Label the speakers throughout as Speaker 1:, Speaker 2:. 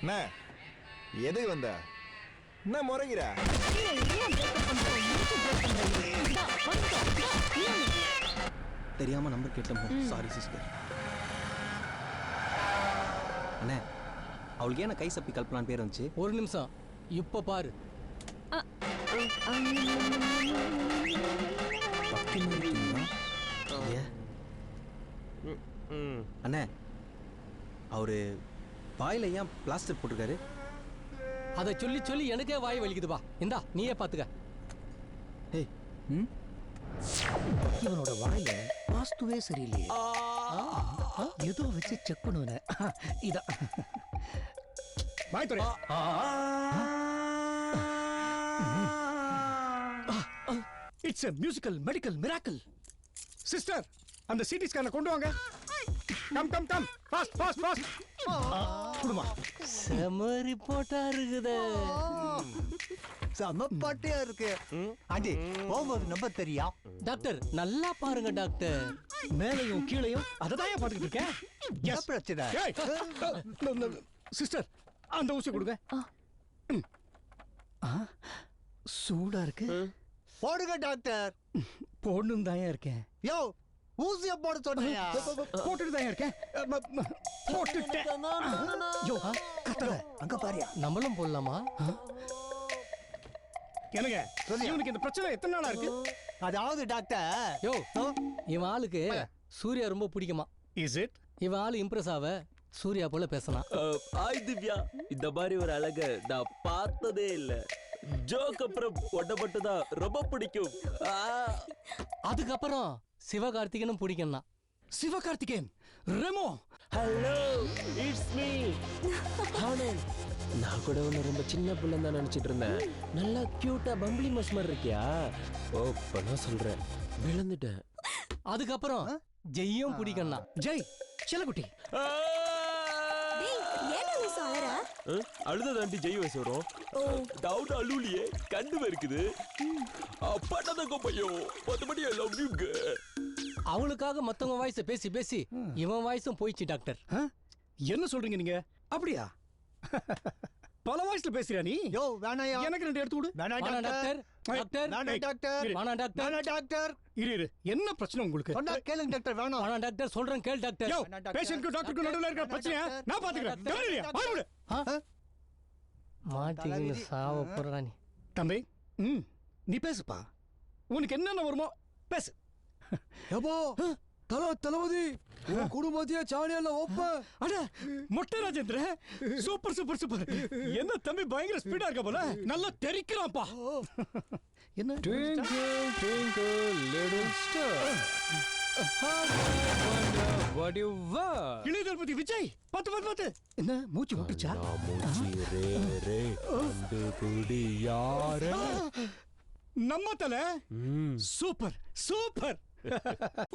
Speaker 1: என்ன எதுக்கு வந்த? என்ன முறைகிற
Speaker 2: தெரியாம நம்பர் கேட்டோம் சாரி சிஸ்டர் அண்ணே அவளுக்கு ஏன் கை சப்பி கல்பனான்னு பேர் வந்துச்சு?
Speaker 3: ஒரு நிமிஷம். இப்ப பாரு?
Speaker 2: அண்ணே அவரு வாயில ஏன் பிளாஸ்டர் போட்டிருக்காரு
Speaker 3: அதை சொல்லி சொல்லி எனக்கே வாய் வலிக்குது வா இந்தா நீயே பாத்துக்க
Speaker 2: ஏய் ம்
Speaker 4: இவனோட வாயில வாஸ்துவே சரியில்லையே ஏதோ வச்சு செக் பண்ணுவேன் இதான்
Speaker 5: மாய்த்துறை it's a musical medical miracle sister அந்த சிடி ஸ்கேனை கொண்டு வாங்க come come come fast fast fast குடுமா.
Speaker 3: செம ரிப்போர்ட்டா இருக்குது.
Speaker 6: செம பாட்டையா இருக்கு. ஆண்டி போகும்போது நம்பர் தெரியா?
Speaker 3: டாக்டர் நல்லா பாருங்க டாக்டர்.
Speaker 5: மேலையும் கீழையும் அதை தான் பார்த்துக்கிட்டு இருக்கேன்
Speaker 6: பிரச்சனை?
Speaker 5: சிஸ்டர் அந்த ஊசி கொடுங்க.
Speaker 4: சூடா இருக்கு.
Speaker 6: போடுங்க டாக்டர்.
Speaker 5: பொண்ணும் தான் இருக்கேன்.
Speaker 6: யோ ஊசிய போட சொன்னியா
Speaker 5: போட்டுட்டு தான் இருக்கேன். போட்டுட்டேன்
Speaker 4: யோ கத்தல அங்க பாரியா.
Speaker 3: நம்மளும் போடலாமா?
Speaker 5: என்னங்க? இவனுக்கு இந்த பிரச்சனை எத்தனை நாளா இருக்கு?
Speaker 6: அதாவது டாக்டர்
Speaker 3: யோ இவன் ஆளுக்கு சூர்யா ரொம்ப பிடிக்குமா?
Speaker 5: இஸ் இட்
Speaker 3: இவன் ஆளு இம்ப்ரெஸ் ஆவ சூர்யா போல பேசலாம்
Speaker 7: ஹாய் திவ்யா. இந்த மாதிரி ஒரு அழக நான் பார்த்ததே இல்ல. ஜோக் அப்புறம் ஒட்டப்பட்டு தான் ரொம்ப பிடிக்கும்.
Speaker 3: அதுக்கப்புறம் சிவகார்த்திகனும் பிடிக்கும்னா.
Speaker 5: Sivakarthikeyan Remo.
Speaker 7: Hello it's me Anand நான் கூட உன்னை ரொம்ப சின்ன பிள்ளை தான் நினைச்சிட்டு இருந்தேன். நல்லா கியூட்டா பம்பிளி மஸ் மாதிரி இருக்கியா? ஓ இப்ப நான் சொல்றேன். விழுந்துட்டேன்.
Speaker 3: அதுக்கப்புறம் ஜெய்யும் பிடிக்கும்னா.
Speaker 5: ஜெய் செல்லக்குட்டி
Speaker 8: அலற
Speaker 7: ஆ? அழுததாண்டி ஜெய் வயசு வரும். டவுட் அழுலியே கண்டு இருக்குது அப்பா பையன் மற்றபடி எல்லாம் நீங்க
Speaker 3: அவளுக்காக மத்தவங்க வாய்ஸ் பேசி பேசி இவன் வாய்ஸும் போயிடுச்சு டாக்டர்?
Speaker 5: என்ன சொல்றீங்க நீங்க? அப்படியா? பல வாய்ஸ்ல பேசுறியா நீ?
Speaker 6: யோ வேணாயா?
Speaker 5: எனக்கு ரெண்டு எடுத்து கொடு.
Speaker 3: வாணா
Speaker 6: டாக்டர்.
Speaker 3: டாக்டர்.
Speaker 6: வேணாம் டாக்டர்.
Speaker 3: வாணா டாக்டர்.
Speaker 6: வேணாம் டாக்டர்.
Speaker 5: இரு இரு. என்ன பிரச்சனை உங்களுக்கு?
Speaker 6: சொன்னா கேளுங்க டாக்டர். வேணாம்.
Speaker 3: வாணா டாக்டர் சொல்றேன் கேள் டாக்டர்.
Speaker 5: யோ. பேஷண்ட்க்கு டாக்டருக்கு நடுவுல இருக்கிற பிரச்சனையா?
Speaker 6: டாக்டர்.
Speaker 5: நான் பாத்துக்கிறேன்.
Speaker 6: வேணாம்
Speaker 5: கவலையா
Speaker 6: டாக்டர்.
Speaker 5: வாய் மூடு.
Speaker 3: மாட்டிக்கின்னு சாவ போறா நீ.
Speaker 5: தம்பி ம் நீ பேசுப்பா. உனக்கு என்னென்ன வருமோ பேசு.
Speaker 1: எப்போ தல தளபதி குடும்பத்தையே சாணியால ஒப்ப.
Speaker 5: அட மொட்டை ராஜேந்திர சூப்பர் சூப்பர் சூப்பர். என்ன தம்பி பயங்கர ஸ்பீடா இருக்க போல? நல்லா தெரிக்கிறான்ப்பா என்ன?
Speaker 9: Twinkle, twinkle, little star. How I wonder what you were.
Speaker 5: இளைய தளபதி விஜய் பத்து பத்து பத்து என்ன மூச்சு விட்டுச்சா?
Speaker 7: ரே ரே கண்டுபிடி யாரு
Speaker 5: நம்ம தல சூப்பர் சூப்பர்.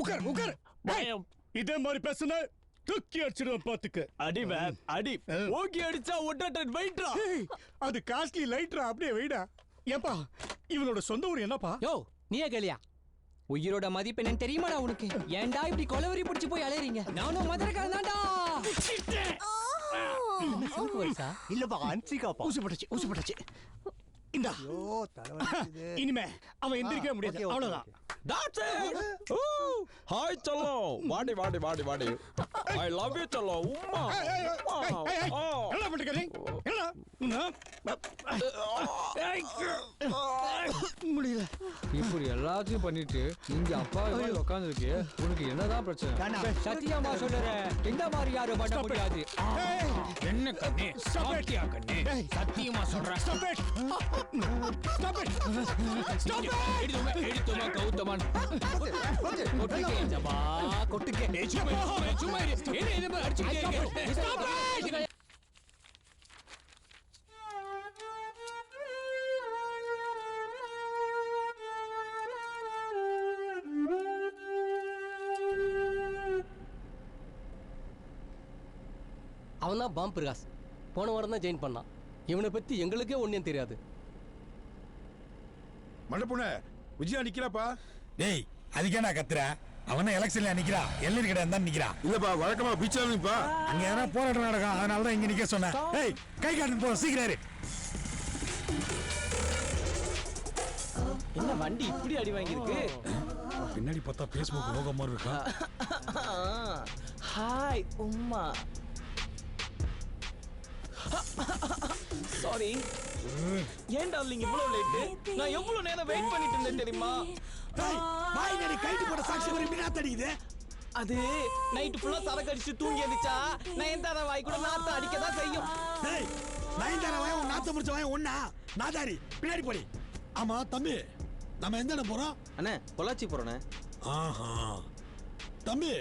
Speaker 5: உட்கார் உட்கார்.
Speaker 7: பயம்.
Speaker 5: இதே மாதிரி பேசுன தூக்கி அடிச்சிடுவேன் பாத்துக்க.
Speaker 7: அடி மேம் அடி. ஓகே அடிச்சா ஒட்டட்டன் வெயிட்ரா
Speaker 5: அது காஸ்ட்லி லைட்ரா அப்படியே வெயிடா ஏப்பா இவனோட சொந்த ஊர் என்னப்பா?
Speaker 3: யோ நீயே கேளியா?
Speaker 10: உயிரோட மதிப்பு என்னன்னு தெரியுமாடா உனக்கு? ஏன்டா இப்படி கொலவரி பிடிச்சு போய் அலையறீங்க? நானும் மதுரைக்காரன் தான்டா.
Speaker 6: இல்லப்பா அன்சிகாப்பா
Speaker 5: ஊசி போட்டுச்சு ஊசி போட்டுச்சு. இந்தா. இனிமே அவன் எந்திரிக்கவே முடியாது.
Speaker 6: ஓகே, ஓகே,
Speaker 5: அவ்வளவுதான்
Speaker 6: ஓகே.
Speaker 7: ஹாய் செல்லம் வாடி வாடி வாடி வாடி ஐ லவ் யூ செல்லம் உம்மா.
Speaker 5: என்ன? ஏய், முடியல
Speaker 9: இப்படி எல்லாத்தையும் பண்ணிட்டு இங்க அப்பா உட்காந்துருக்கு உனக்கு என்னதான் பிரச்சனை
Speaker 10: சத்தியமா சொல்லுறேன் இந்த மாதிரி யாரும் பண்ண. முடியாது
Speaker 9: என்ன கண்ணே
Speaker 5: it.
Speaker 9: கண்ணே சத்தியமா சொல்றேன். எடுத்துமா எடுத்துமா கௌதமான் கொட்டுக்கே ஜபா கொட்டுக்கே சும்மா இரு, சும்மா இரு. என்ன இது மாதிரி அடிச்சுக்கிட்டே இருக்க? Stop it.
Speaker 3: அவன் தான் பாம் பிரகாஷ் போன வாரம் தான் ஜெயின் பண்ணான் இவனை பத்தி எங்களுக்கே ஒன்றும் தெரியாது
Speaker 1: மண்டப்புன விஜயா நிக்கலப்பா
Speaker 11: டேய் அதுக்கே நான் கத்துறேன் அவன எலெக்ஷன்ல நிக்கிறான் எல்லைக்கு கிடையாது தான் நிக்கிறான்
Speaker 12: இல்லப்பா வழக்கமா பிச்சா நிப்பா
Speaker 11: அங்க யாரா போராட்டம் நடக்கும் அதனால தான் இங்க நிக்க சொன்னேன். ஏய் கை காட்டு போ சீக்கிரம்.
Speaker 9: என்ன வண்டி இப்படி அடி வாங்கியிருக்கு?
Speaker 11: பின்னாடி பார்த்தா பேஸ்புக் லோகோ மாதிரி இருக்கா?
Speaker 9: ஹாய் உம்மா. சாரி ஏன் டார்லிங் இவ்வளவு லேட் நான் எவ்வளவு நேரம் வெயிட் பண்ணிட்டு இருந்தேன் தெரியுமா?
Speaker 11: வாய் நடி கைட்டு போட்ட சாட்சி மாதிரி மினா தடிக்குது
Speaker 9: அது நைட் ஃபுல்லா சரக்கு அடிச்சு தூங்கி எந்திரிச்சா? நயன்தாரா வாய் கூட நாத்த அடிக்க தான் செய்யும்.
Speaker 11: டேய் நயன்தாரா வாய் உன் நாத்த முடிச்ச வாய் ஒண்ணா? நாதாரி பின்னாடி போடி. ஆமா தம்பி நம்ம எந்த இடம் போறோம்?
Speaker 2: அண்ணே பொள்ளாச்சி போகிறோண்ணே
Speaker 11: ஆஹா. தம்பி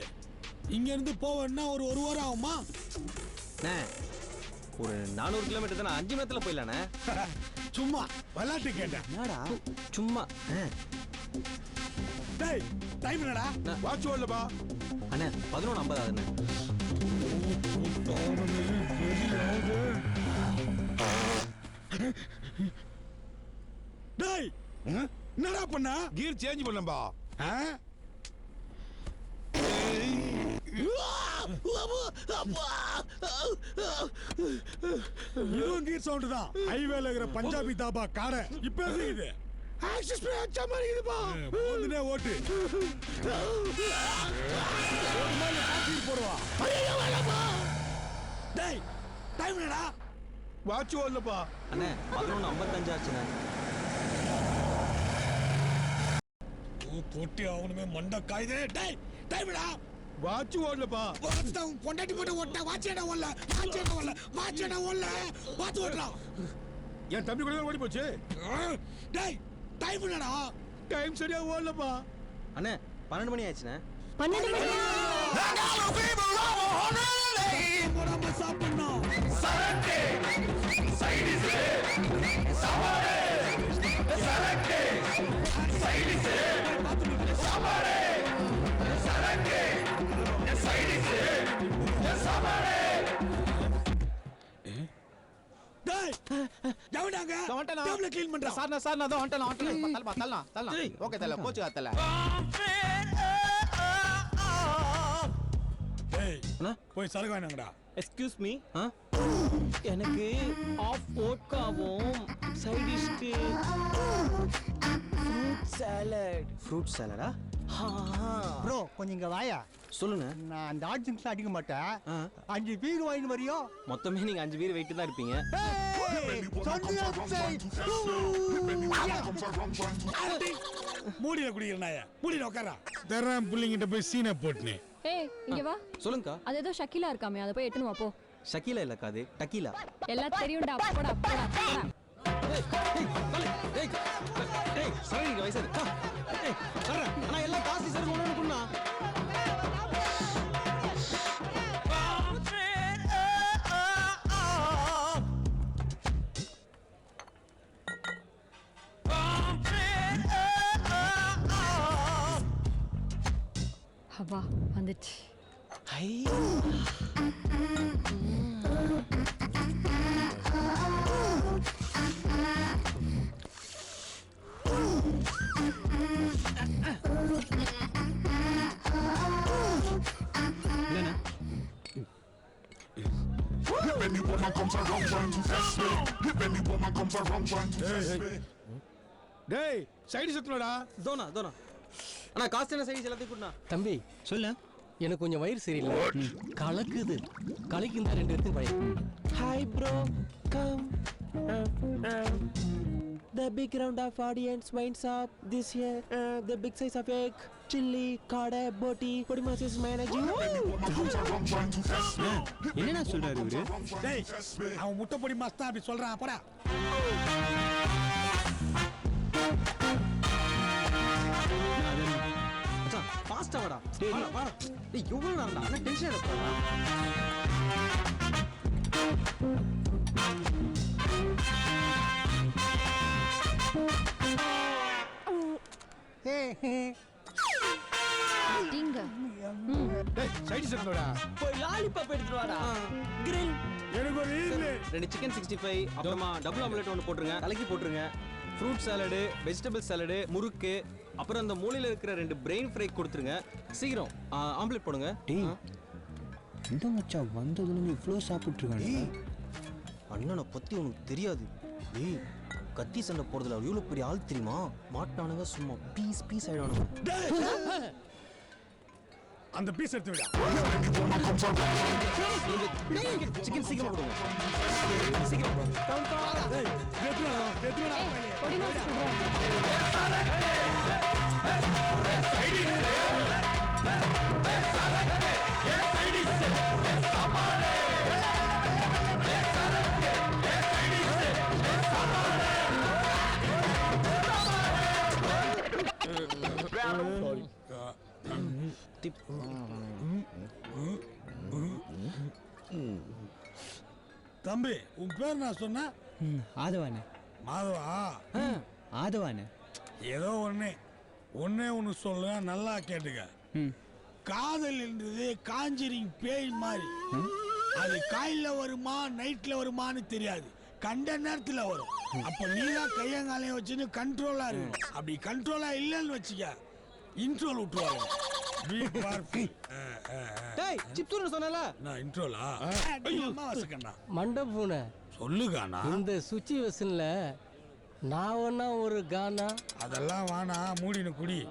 Speaker 11: இங்க இருந்து போவேன்னா ஒரு ஒரு வாரம் ஆகுமா?
Speaker 2: அண்ணே ஒரு நானூறு கிலோமீட்டர் தானே? அஞ்சு நேரத்தில் போயிடலாண்ணே
Speaker 11: சும்மா விளையாட்டு கேட்டேன்
Speaker 2: என்னடா? சும்மா.
Speaker 11: டேய் டைம் என்னடா?
Speaker 12: வாட்ச் ஓடலப்பா
Speaker 2: அண்ணே பதினொன்று ஐம்பது ஆகுதுண்ணே.
Speaker 11: டேய் என்னடா பண்ண?
Speaker 12: கியர் சேஞ்ச் பண்ணப்பா
Speaker 11: ஆ? இதுவும் கீர் சவுண்ட் தான். ஹைவேல இருக்கிற பஞ்சாபி தாபா காடை இப்ப இருக்குது? ஆக்சிஸ் பே அச்சா மாதிரி இருக்குதுப்பா. போந்துனே ஓட்டு. போடுவா டேய் டைம் என்னடா?
Speaker 12: வாட்ச் ஓடலப்பா
Speaker 2: அண்ணே பதினொன்று ஐம்பத்தஞ்சு ஆச்சுண்ணே.
Speaker 11: போட்டி அவனுமே மண்ட காயுதே டேய் டைம்டா
Speaker 12: வாட்ச் ஓடலப்பா.
Speaker 11: வாட்ச் பொண்டாட்டி போட்டு ஓட்ட வாட்ச் என்ன ஓடல? வாட்ச் என்ன ஓடல? வாட்ச் என்ன ஓடல? வாட்ச் ஓடலாம்
Speaker 12: என் தம்பி கூட தான் ஓடி போச்சு
Speaker 11: டேய் டைம் என்னடா
Speaker 12: டைம் சரியா ஓடலப்பா.
Speaker 2: அண்ணே பன்னெண்டு மணி ஆச்சுண்ணே
Speaker 13: பன்னெண்டு மணியா
Speaker 11: போடாம சாப்பிடணும். டேய் டேபிள க்ளீன் பண்றா.
Speaker 6: சார் நான் சார் நான் தான் வந்துட்டேன் வந்துட்டேன். தள்ளா தள்ளா தள்ளா ஓகே தள்ள கோச்சு தள்ள
Speaker 11: டேய்
Speaker 2: அண்ணா.
Speaker 11: போய் சரக்கு வாங்கினாங்கடா.
Speaker 9: எக்ஸ்கியூஸ் மீ
Speaker 2: ஆ?
Speaker 9: எனக்கு ஆஃப் வோட்காவும் சைட் டிஷ்க்கு ஃப்ரூட் சாலட்
Speaker 2: ஃப்ரூட் சாலடா
Speaker 6: ப்ரோ கொஞ்சம் இங்க வாயா.
Speaker 2: சொல்லுங்க.
Speaker 6: நான் அந்த ஆட்ஜிங்ஸ்லாம் அடிக்க மாட்டேன். அஞ்சு பீர் வாங்கிட்டு வரியோ?
Speaker 2: மொத்தமே நீங்கள் அஞ்சு பேர் வெயிட்டு தான் இருப்பீங்க.
Speaker 11: குடிக்கிற நாய? உட்காரா தர்றேன் புள்ளிங்கிட்ட போய் சீனை போட்டுனே
Speaker 13: ஏய் இங்க வா.
Speaker 2: சொல்லுங்கக்கா.
Speaker 13: அது ஏதோ ஷக்கிலா இருக்காமே அதை போய் எட்டுன்னு வா போ.
Speaker 2: ஷக்கீலா இல்லக்கா அது டக்கீலா.
Speaker 13: எல்லாம் தெரியும்டா போடா போடா
Speaker 2: வயசு அண்ணா எல்லாம் காசு ஒன்று ஒன்று
Speaker 13: அப்பா வந்துச்சு
Speaker 9: ஹை
Speaker 12: டேய் சைடு சுத்தலடா
Speaker 2: தோனா தோனா அண்ணா காசு என்ன சைடு எல்லாத்தையும் கூட்டினா
Speaker 3: தம்பி
Speaker 2: சொல்லு.
Speaker 3: எனக்கு கொஞ்சம் வயிறு சரியில்லை. கலக்குது. கலக்கு இந்த ரெண்டு இடத்துக்கு பையன்
Speaker 9: hi bro come The big round of audience winds up this year. Uh, the big size of egg, chili, kada, boti, body masses managing.
Speaker 2: என்னண்ணா சொல்றாரு இவரு?
Speaker 11: டேய் அவன் முட்டை பொடி மஸ்தான் அப்படி சொல்றான். போடா.
Speaker 2: ஃபாஸ்டா வாடா டேய். வாடா, டேய் எவ்வளவு நேரம்டா அண்ணா டென்ஷன் எடுப்பாடா
Speaker 13: இங்க
Speaker 12: டேய் சைடு சுத்தலடா
Speaker 9: போய் லாலிபாப் எடுத்துட்டு வாடா கிரில்
Speaker 11: எனக்கு ஒரு ஈல்
Speaker 2: ரெண்டு சிக்கன் சிக்ஸ்டி ஃபைவ் அப்புறமா டபுள் ஆம்லெட் ஒன்று போட்டுருங்க கலக்கி போட்டுருங்க. ஃப்ரூட் சாலடு வெஜிடபிள் சாலடு முறுக்கு அப்புறம் அந்த மூலையில இருக்கிற ரெண்டு பிரெயின் ஃப்ரை கொடுத்துருங்க சீக்கிரம் ஆம்லெட் போடுங்க
Speaker 10: டேய். இந்த மச்சான் வந்ததுல இவ்வளோ சாப்பிட்டுருக்காங்க
Speaker 2: அண்ணனை பத்தி உனக்கு தெரியாது டேய் கத்தி சண்டை போறதுல அவர் எவ்வளவு பெரிய ஆள் தெரியுமா மாட்டானுங்க சும்மா பீஸ் பீஸ் ஆயிடுவானுங்க
Speaker 11: அந்த பீஸ் எடுத்து விடா
Speaker 2: சிக்கன் சீக்கிரம் கொடுங்க
Speaker 13: சொல்றேன்
Speaker 11: தம்பி உன் பேர் நான் சொன்ன
Speaker 10: ஆதவானே.
Speaker 11: மாதவா?
Speaker 10: ஆதவானே.
Speaker 11: ஏதோ ஒண்ணு. ஒன்னே ஒன்று சொல்றேன் நல்லா கேட்டுக்க. காதல் என்றது காஞ்சரிங் பேய் மாதிரி. அது காலையில வருமா நைட்ல வருமான்னு தெரியாது. கண்ட நேரத்துல வரும். அப்ப நீ தான் கையங்காலையும் வச்சுன்னு கண்ட்ரோலா இருக்கணும் அப்படி கண்ட்ரோலா இல்லைன்னு வச்சுக்க. இன்ட்ரோல் விட்டுருவாங்க Be careful.
Speaker 3: மண்டபூனை
Speaker 11: சொல்லுகானா?
Speaker 3: இந்த சுச்சுவேஷன்ல நான் வேணா ஒரு கானா?
Speaker 11: அதெல்லாம் வானா மூடினு குடி.